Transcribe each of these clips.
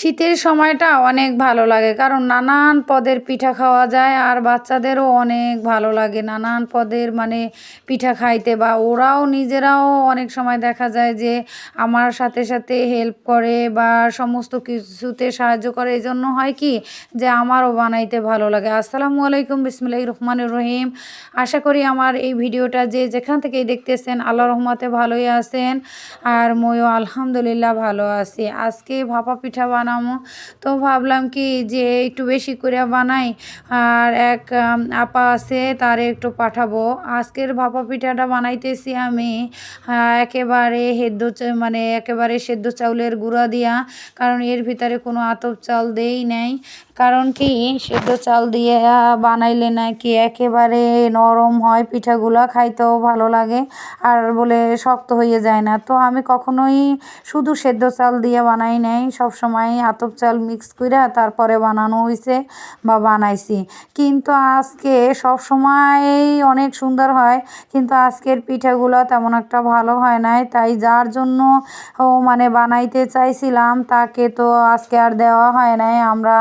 শীতের সময়টা অনেক ভালো লাগে, কারণ নানান পদের পিঠা খাওয়া যায় আর বাচ্চাদেরও অনেক ভালো লাগে। নানান পদের মানে পিঠা খাইতে বা ওরাও নিজেরাও অনেক সময় দেখা যায় যে আমার সাথে সাথে হেল্প করে বা সমস্ত কিছুতে সাহায্য করে। এই জন্য হয় কি যে আমারও বানাইতে ভালো লাগে। আসসালামু আলাইকুম বিসমিল্লাহ রহমানুর রহিম। আশা করি আমার এই ভিডিওটা যে যেখান থেকেই দেখতেছেন আল্লাহ রহমতে ভালোই আছেন আর ময়ও আলহামদুলিল্লাহ ভালো আছি। আজকে ভাপা পিঠা বানাবো। তো ভাবলাম কি যে একটু বেশি করে বানাই। আর এক আপা আছে, তারে একটু পাঠাবো। আজকের ভাপা পিঠাটা বানাইতেছি আমি একেবারে হেদ্দ মানে একেবারে সেদ্ধ চাউলের গুঁড়া দিয়া। কারণ এর ভিতরে কোনো আতপ চাল দেই নাই। কারণ কি, সেদ্ধ চাল দিয়ে বানাইলে নাকি একেবারে নরম হয়, পিঠাগুলা খাইতেও ভালো লাগে। আর বলে শক্ত হয়ে যায় না। তো আমি কখনোই শুধু সেদ্ধ চাল দিয়ে বানাই নাই, সবসময় আতপ চাল মিক্স কইরা তারপরে বানানো হয়েছে বা বানাইছি। কিন্তু আজকে সব সময়ই অনেক সুন্দর হয়, কিন্তু আজকের পিঠাগুলো তেমন একটা ভালো হয় নাই। তাই যার জন্য ও মানে বানাইতে চাইছিলাম, তাকে তো আজকে আর দেওয়া হয় নাই। আমরা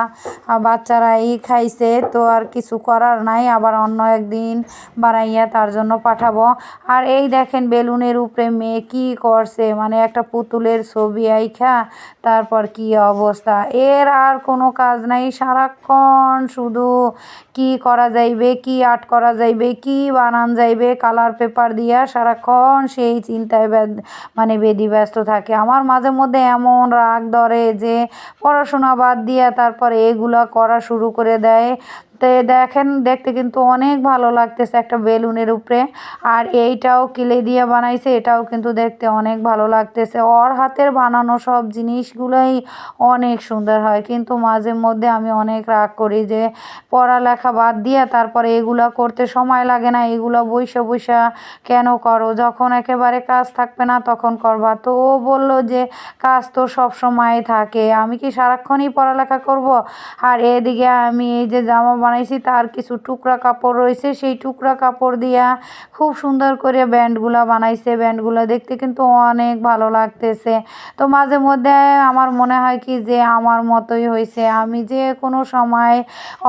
বাচ্চারাই খাইছে, তো আর কিছু করার নাই। আবার অন্য একদিন বানাইয়া তার জন্য পাঠাবো। আর এই দেখেন বেলুনের উপরে মেয়ে কি করছে মানে একটা পুতুলের ছবি আইখা, তারপর কি অবস্থা। এর আর কোনো কাজ নাই। সারাক্ষণ শুধু কি করা যাইবে, কি আর্ট করা যাইবে, কি বানান যাইবে, কালার পেপার দিয়া সারাক্ষণ সেই চিন্তায় মানে বেদি ব্যস্ত থাকে। আমার মাঝে মধ্যে এমন রাগ ধরে যে পড়াশোনা বাদ দিয়া তারপরে এগুলা করা শুরু করে দেয়। তো দেখেন, দেখতে কিন্তু অনেক ভালো লাগতেছে একটা বেলুনের উপরে। আর এইটাও কিলে দিয়ে বানাইছে, এটাও কিন্তু দেখতে অনেক ভালো লাগতেছে। ওর হাতের বানানো সব জিনিসগুলোই অনেক সুন্দর হয়। কিন্তু মাঝে মধ্যে আমি অনেক রাগ করি যে পড়ালেখা বাদ দিয়ে তারপরে এগুলা করতে সময় লাগে না, এগুলো বইসা বইসা কেন করো? যখন একেবারে কাজ থাকবে না তখন করবা। তো ও বলল যে কাজ তো সব সময় থাকে, আমি কি সারাক্ষণই পড়ালেখা করব? আর এদিকে আমি এই যে জামা বানাইছি, তার কিছু টুকরা কাপড় রয়েছে। সেই টুকরা কাপড় দিয়া খুব সুন্দর করে ব্যান্ডগুলা বানাইছে। ব্যান্ডগুলো দেখতে কিন্তু অনেক ভালো লাগতেছে। তো মাঝে মধ্যে আমার মনে হয় কি যে, আমার মতোই হয়েছে আমি যে কোনো সময়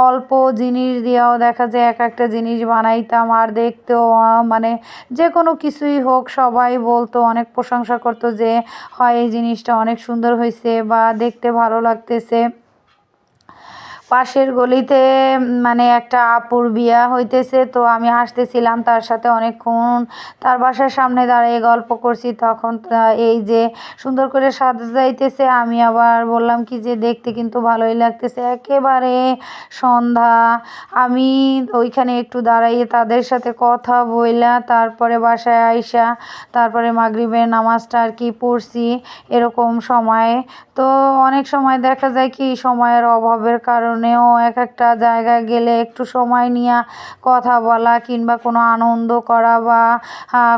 অল্প জিনিস দিয়েও দেখা যায় এক একটা জিনিস বানাইতাম। আর দেখতেও মানে যে কোনো কিছুই হোক, সবাই বলতো, অনেক প্রশংসা করতো যে, হয় এই জিনিসটা অনেক সুন্দর হয়েছে বা দেখতে ভালো লাগতেছে। পাশের গলিতে মানে একটা আপুর বিয়া হইতেছে, তো আমি হাসতেছিলাম তার সাথে অনেকক্ষণ। তার বাসার সামনে দাঁড়িয়ে গল্প করছি, তখন এই যে সুন্দর করে সাজাইতেছে, আমি আবার বললাম, কি যে দেখতে কিন্তু ভালোই লাগতেছে। একেবারে সন্ধ্যা, আমি ওইখানে একটু দাঁড়াইয়ে তাদের সাথে কথা বইলা, তারপরে বাসায় আইসা, তারপরে মাগরিবের নামাজটা আর কি পড়ছি, এরকম সময়ে। তো অনেক সময় দেখা যায় কি, সময়ের অভাবের কারণেও এক একটা জায়গায় গেলে একটু সময় নিয়ে কথা বলা কিংবা কোনো আনন্দ করা বা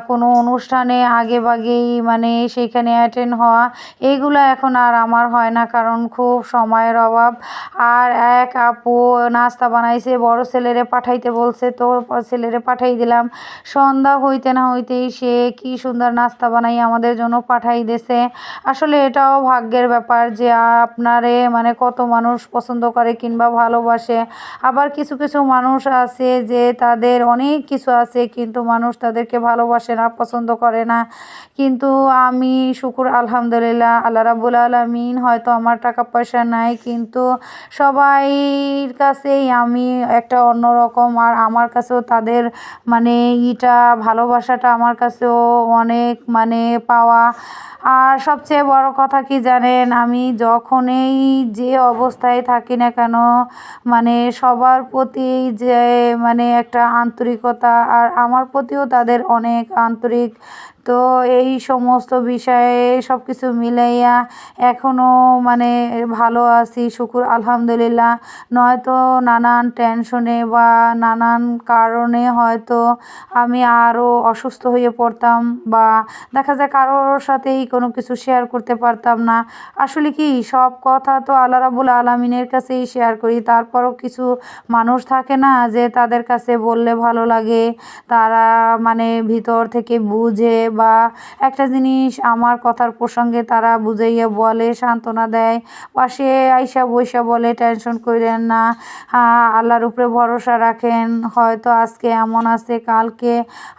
কোনো অনুষ্ঠানে আগে বাগেই মানে সেইখানে অ্যাটেন্ড হওয়া এইগুলো এখন আর আমার হয় না কারণ খুব সময়ের অভাব। আর এক আপু নাস্তা বানাইছে, বড় ছেলেরে পাঠাইতে বলছে, তো ছেলেরে পাঠাই দিলাম। সন্ধ্যা হইতে না হইতেই সে কি সুন্দর নাস্তা বানাই আমাদের জন্য পাঠাই দিয়েছে আসলে এটাও ভাগ্যের ব্যাপার যে আপনারে মানে কত মানুষ পছন্দ করে কিংবা ভালোবাসে। আবার কিছু কিছু মানুষ আছে যে তাদের অনেক কিছু আছে কিন্তু মানুষ তাদেরকে ভালোবাসে না, পছন্দ করে না। কিন্তু আমি শুকুর, আলহামদুলিল্লাহ, আল্লাহ রাবুল আলমিন হয়তো আমার টাকা পয়সা নাই, কিন্তু সবাইর কাছেই আমি একটা অন্যরকম আর আমার কাছেও তাদের মানে ইটা, ভালোবাসাটা আমার কাছেও অনেক মানে পাওয়া। আর সবচেয়ে বড় কথা কি জানেন? আমি যখনই যে অবস্থায় থাকি না কেন মানে সবার প্রতি যে মানে একটা আন্তরিকতা আর আমার প্রতিও তাদের অনেক আন্তরিক। তো এই সমস্ত বিষয়ে সব কিছু মিলাইয়া এখনও মানে ভালো আছি, শুকুর, আলহামদুলিল্লাহ। নয়তো নানান টেনশনে বা নানান কারণে হয়তো আমি আরও অসুস্থ হয়ে পড়তাম বা দেখা যায় কারোর সাথেই কোনো কিছু শেয়ার করতে পারতাম না। আসলে কি সব কথা তো আল্লাহ রাবুল আলমিনের কাছেই শেয়ার করি। তারপরও কিছু মানুষ থাকে না যে তাদের কাছে বললে ভালো লাগে। তারা মানে ভিতর থেকে বুঝে বা একটা জিনিস আমার কথার প্রসঙ্গে তারা বুঝাইয়া বলে, সান্ত্বনা দেয়। পাশে আইসা বইসা বলে, টেনশন করেন না আল্লাহর উপরে ভরসা রাখেন। হয়তো আজকে এমন আছে, কালকে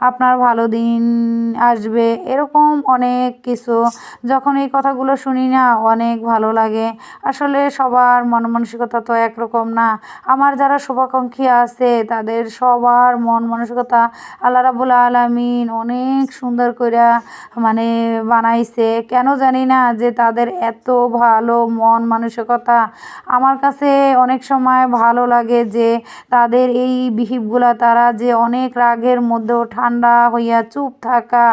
আপনার ভালো দিন আসবে। এরকম অনেক কিছু। যখন এই কথাগুলো শুনি না, অনেক ভালো লাগে। আসলে সবার মন মানসিকতা তো একরকম না। আমার যারা শুভাকাঙ্ক্ষী আছে, তাদের সবার মন মানসিকতা আল্লাহ রাবুল আলামিন অনেক সুন্দর করে মানে বানাইছে। কেন জানি না যে তাদের এত ভালো মন মানসিকতা। আমার কাছে অনেক সময় ভালো লাগে যে তাদের এই বিহিবগুলা তারা যে অনেক রাগের মধ্যেও ঠান্ডা হইয়া চুপ থাকা,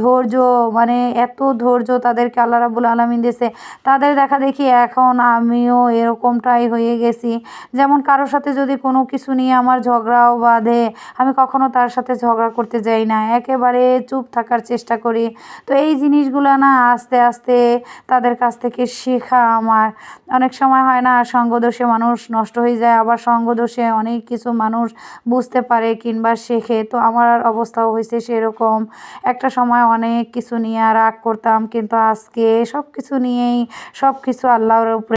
ধৈর্য মানে এত ধৈর্য তাদেরকে আল্লাহ রাবুল আলমিন দিয়েছে। তাদের দেখা দেখি এখন আমিও এরকমটাই হয়ে গেছি। যেমন কারোর সাথে যদি কোনো কিছু নিয়ে আমার ঝগড়াও বাঁধে, আমি কখনো তার সাথে ঝগড়া করতে যাই না। একেবারে চুপ থাকার চেষ্টা করি। তো এই জিনিসগুলো না আস্তে আস্তে তাদের কাছ থেকে শেখা আমার। অনেক সময় হয় না সঙ্গদোষে মানুষ নষ্ট হয়ে যায়, আবার সঙ্গদোষে অনেক কিছু মানুষ বুঝতে পারে কিংবা শেখে। তো আমার অবস্থাও হয়েছে সেরকম। একটা সময় অনেক কিছু নিয়ে রাগ করতাম, কিন্তু আজকে সব কিছু নিয়েই সব কিছু আল্লাহর উপরে